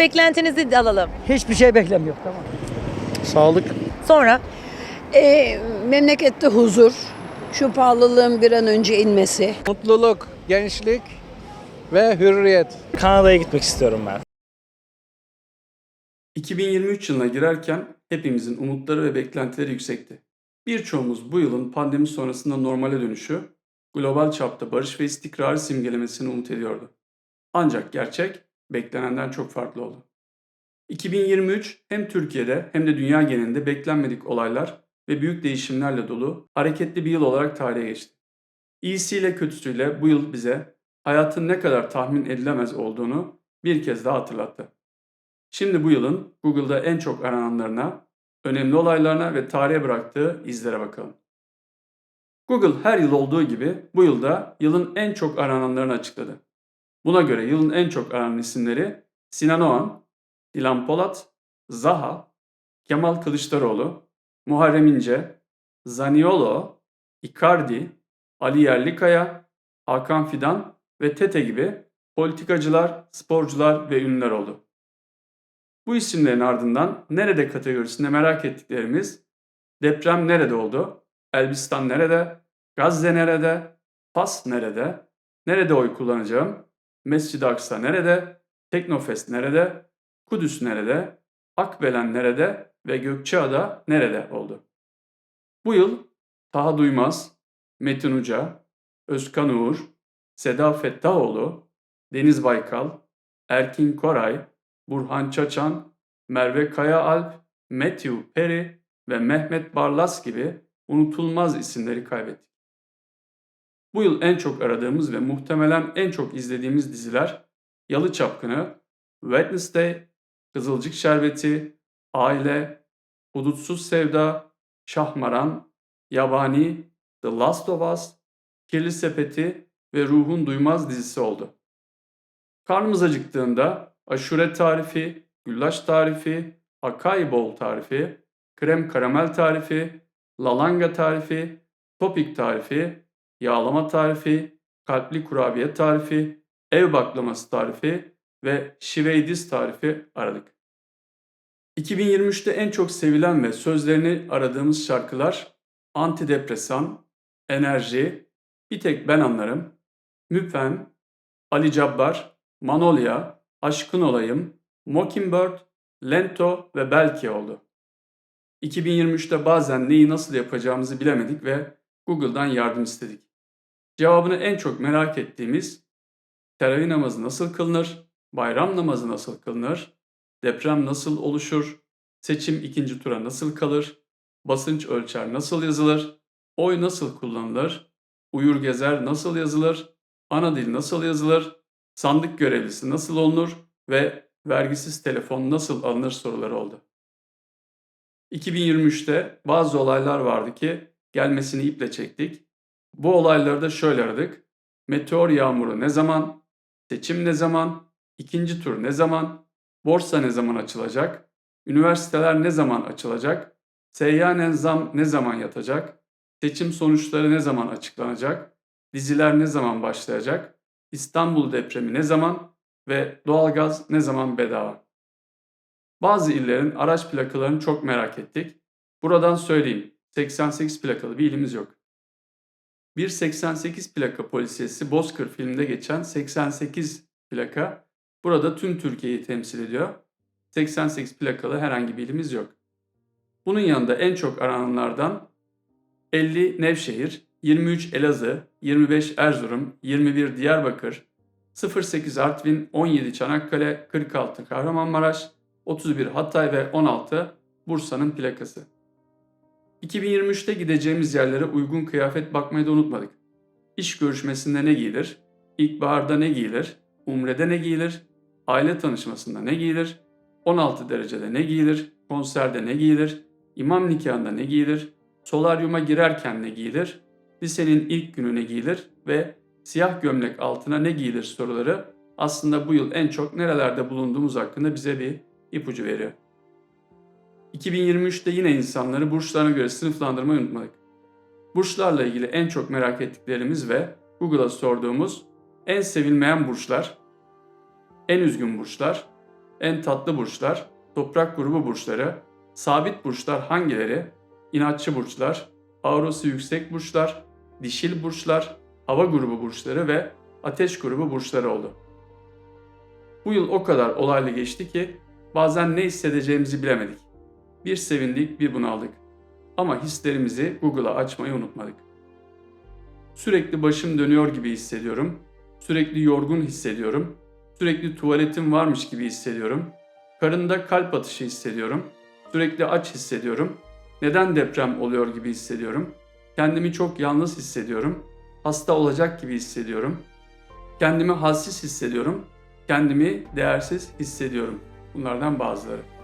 Beklentinizi de alalım. Hiçbir şey beklemiyor. Tamam. Sağlık. Sonra Ee, memlekette huzur, şu pahalılığın bir an önce inmesi. Mutluluk, gençlik ve hürriyet. Kanada'ya gitmek istiyorum ben. 2023 yılına girerken hepimizin umutları ve beklentileri yüksekti. Birçoğumuz bu yılın pandemi sonrasında normale dönüşü, global çapta barış ve istikrarı simgelemesini umut ediyordu. Ancak gerçek beklenenden çok farklı oldu. 2023 hem Türkiye'de hem de dünya genelinde beklenmedik olaylar ve büyük değişimlerle dolu hareketli bir yıl olarak tarihe geçti. İyisiyle kötüsüyle bu yıl bize hayatın ne kadar tahmin edilemez olduğunu bir kez daha hatırlattı. Şimdi bu yılın Google'da en çok arananlarına, önemli olaylarına ve tarihe bıraktığı izlere bakalım. Google her yıl olduğu gibi bu yılda yılın en çok arananlarını açıkladı. Buna göre yılın en çok aranan isimleri Sinan Oğan, Dilan Polat, Zaha, Kemal Kılıçdaroğlu, Muharrem İnce, Zaniolo, Icardi, Ali Yerlikaya, Hakan Fidan ve Tete gibi politikacılar, sporcular ve ünlüler oldu. Bu isimlerin ardından nerede kategorisinde merak ettiklerimiz deprem nerede oldu, Elbistan nerede, Gazze nerede, Fas nerede, nerede oy kullanacağım, Mescid-i Aksa nerede, Teknofest nerede, Kudüs nerede, Akbelen nerede ve Gökçeada nerede oldu. Bu yıl Taha Duymaz, Metin Uca, Özkan Uğur, Seda Fettahoğlu, Deniz Baykal, Erkin Koray, Burhan Çaçan, Merve Kayaalp, Matthew Perry ve Mehmet Barlas gibi unutulmaz isimleri kaybettik. Bu yıl en çok aradığımız ve muhtemelen en çok izlediğimiz diziler Yalı Çapkını, Wednesday, Kızılcık Şerbeti, Aile, Hudutsuz Sevda, Şahmaran, Yabani, The Last of Us, Kirli Sepeti ve Ruhun Duymaz dizisi oldu. Karnımız acıktığında aşure tarifi, güllaç tarifi, acai bowl tarifi, krem karamel tarifi, lalanga tarifi, topik tarifi, yağlama tarifi, kalpli kurabiye tarifi, ev baklaması tarifi ve şiveydiz tarifi aradık. 2023'te en çok sevilen ve sözlerini aradığımız şarkılar Antidepresan, Enerji, Bir Tek Ben Anlarım, Müpen, Ali Cabbar, Manolya, Aşkın Olayım, Mockingbird, Lento ve Belki oldu. 2023'te bazen neyi nasıl yapacağımızı bilemedik ve Google'dan yardım istedik. Cevabını en çok merak ettiğimiz teravih namazı nasıl kılınır, bayram namazı nasıl kılınır, deprem nasıl oluşur, seçim ikinci tura nasıl kalır, basınç ölçer nasıl yazılır, oy nasıl kullanılır, uyur gezer nasıl yazılır, ana dil nasıl yazılır, sandık görevlisi nasıl olunur ve vergisiz telefon nasıl alınır soruları oldu. 2023'te bazı olaylar vardı ki gelmesini iple çektik. Bu olayları da şöyle aradık. Meteor yağmuru ne zaman? Seçim ne zaman? İkinci tur ne zaman? Borsa ne zaman açılacak? Üniversiteler ne zaman açılacak? Seyyanen zam ne zaman yatacak? Seçim sonuçları ne zaman açıklanacak? Diziler ne zaman başlayacak? İstanbul depremi ne zaman? Ve doğalgaz ne zaman bedava? Bazı illerin araç plakalarını çok merak ettik. Buradan söyleyeyim. 88 plakalı bir ilimiz yok. Bir 88 plaka polisiyesi Bozkır filmde geçen 88 plaka burada tüm Türkiye'yi temsil ediyor. 88 plakalı herhangi bir ilimiz yok. Bunun yanında en çok arananlardan 50 Nevşehir, 23 Elazığ, 25 Erzurum, 21 Diyarbakır, 08 Artvin, 17 Çanakkale, 46 Kahramanmaraş, 31 Hatay ve 16 Bursa'nın plakası. 2023'te gideceğimiz yerlere uygun kıyafet bakmayı da unutmadık. İş görüşmesinde ne giyilir? İlkbaharda ne giyilir? Umrede ne giyilir? Aile tanışmasında ne giyilir? 16 derecede ne giyilir? Konserde ne giyilir? İmam nikahında ne giyilir? Solaryuma girerken ne giyilir? Lisenin ilk günü ne giyilir? Ve siyah gömlek altına ne giyilir soruları aslında bu yıl en çok nerelerde bulunduğumuz hakkında bize bir ipucu veriyor. 2023'te yine insanları burçlarına göre sınıflandırmayı unutmadık. Burçlarla ilgili en çok merak ettiklerimiz ve Google'a sorduğumuz en sevilmeyen burçlar, en üzgün burçlar, en tatlı burçlar, toprak grubu burçları, sabit burçlar hangileri, inatçı burçlar, aurası yüksek burçlar, dişil burçlar, hava grubu burçları ve ateş grubu burçları oldu. Bu yıl o kadar olaylı geçti ki bazen ne hissedeceğimizi bilemedik. Bir sevindik, bir bunaldık. Ama hislerimizi Google'a açmayı unutmadık. Sürekli başım dönüyor gibi hissediyorum. Sürekli yorgun hissediyorum. Sürekli tuvaletim varmış gibi hissediyorum. Karında kalp atışı hissediyorum. Sürekli aç hissediyorum. Neden deprem oluyor gibi hissediyorum. Kendimi çok yalnız hissediyorum. Hasta olacak gibi hissediyorum. Kendimi halsiz hissediyorum. Kendimi değersiz hissediyorum. Bunlardan bazıları.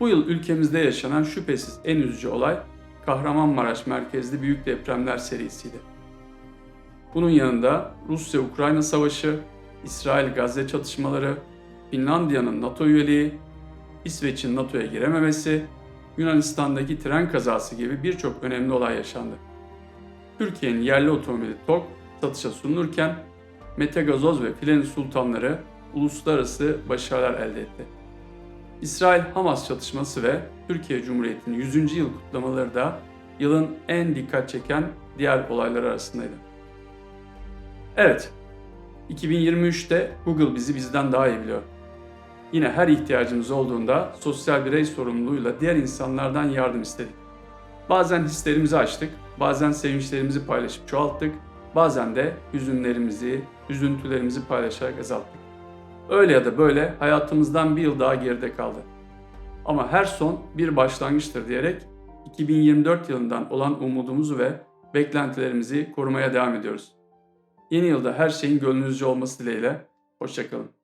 Bu yıl ülkemizde yaşanan şüphesiz en üzücü olay Kahramanmaraş merkezli büyük depremler serisiydi. Bunun yanında Rusya-Ukrayna savaşı, İsrail-Gazze çatışmaları, Finlandiya'nın NATO üyeliği, İsveç'in NATO'ya girememesi, Yunanistan'daki tren kazası gibi birçok önemli olay yaşandı. Türkiye'nin yerli otomobili TOG satışa sunulurken Mete Gazoz ve Filenin Sultanları uluslararası başarılar elde etti. İsrail-Hamas çatışması ve Türkiye Cumhuriyeti'nin 100. yıl kutlamaları da yılın en dikkat çeken diğer olaylar arasındaydı. Evet, 2023'te Google bizi bizden daha iyi biliyor. Yine her ihtiyacımız olduğunda sosyal birey sorumluluğuyla diğer insanlardan yardım istedik. Bazen hislerimizi açtık, bazen sevinçlerimizi paylaşıp çoğalttık, bazen de hüzünlerimizi, üzüntülerimizi paylaşarak azalttık. Öyle ya da böyle hayatımızdan bir yıl daha geride kaldı. Ama her son bir başlangıçtır diyerek 2024 yılından olan umudumuzu ve beklentilerimizi korumaya devam ediyoruz. Yeni yılda her şeyin gönlünüzce olması dileğiyle. Hoşçakalın.